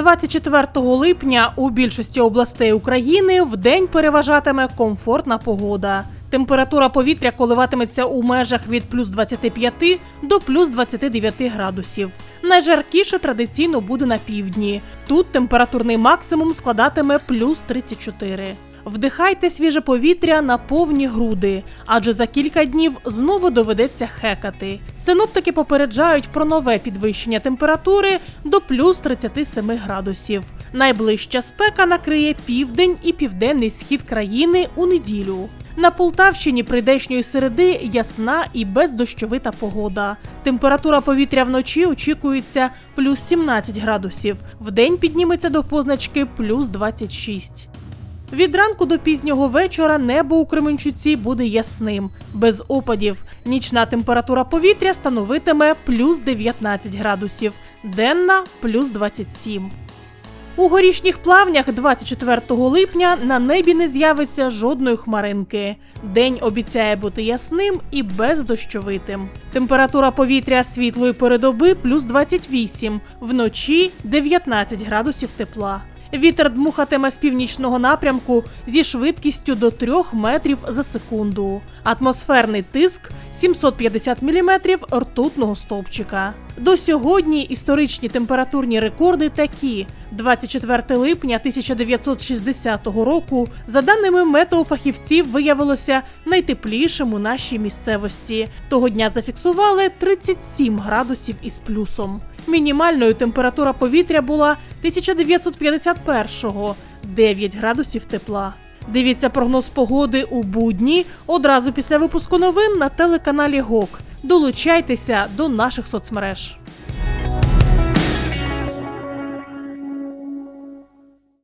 24 липня у більшості областей України в день переважатиме комфортна погода. Температура повітря коливатиметься у межах від плюс 25 до плюс 29 градусів. Найжаркіше традиційно буде на півдні. Тут температурний максимум складатиме плюс 34. Вдихайте свіже повітря на повні груди, адже за кілька днів знову доведеться хекати. Синоптики попереджають про нове підвищення температури до плюс 37 градусів. Найближча спека накриє південь і південний схід країни у неділю. На Полтавщині прийдешньої середи ясна і бездощовита погода. Температура повітря вночі очікується плюс 17 градусів. Вдень підніметься до позначки плюс 26. Від ранку до пізнього вечора небо у Кременчуці буде ясним, без опадів. Нічна температура повітря становитиме плюс 19 градусів, денна плюс 27. У горішніх плавнях 24 липня на небі не з'явиться жодної хмаринки. День обіцяє бути ясним і бездощовитим. Температура повітря світлої передоби плюс 28, вночі 19 градусів тепла. Вітер дмухатиме з північного напрямку зі швидкістю до 3 метрів за секунду. Атмосферний тиск 750 міліметрів ртутного стовпчика. До сьогодні історичні температурні рекорди такі: 24 липня 1960 року, за даними метеофахівців, виявилося найтеплішим у нашій місцевості. Того дня зафіксували 37 градусів із плюсом. Мінімальною температура повітря була 1951-го – 9 градусів тепла. Дивіться прогноз погоди у будні одразу після випуску новин на телеканалі ГОК. Долучайтеся до наших соцмереж.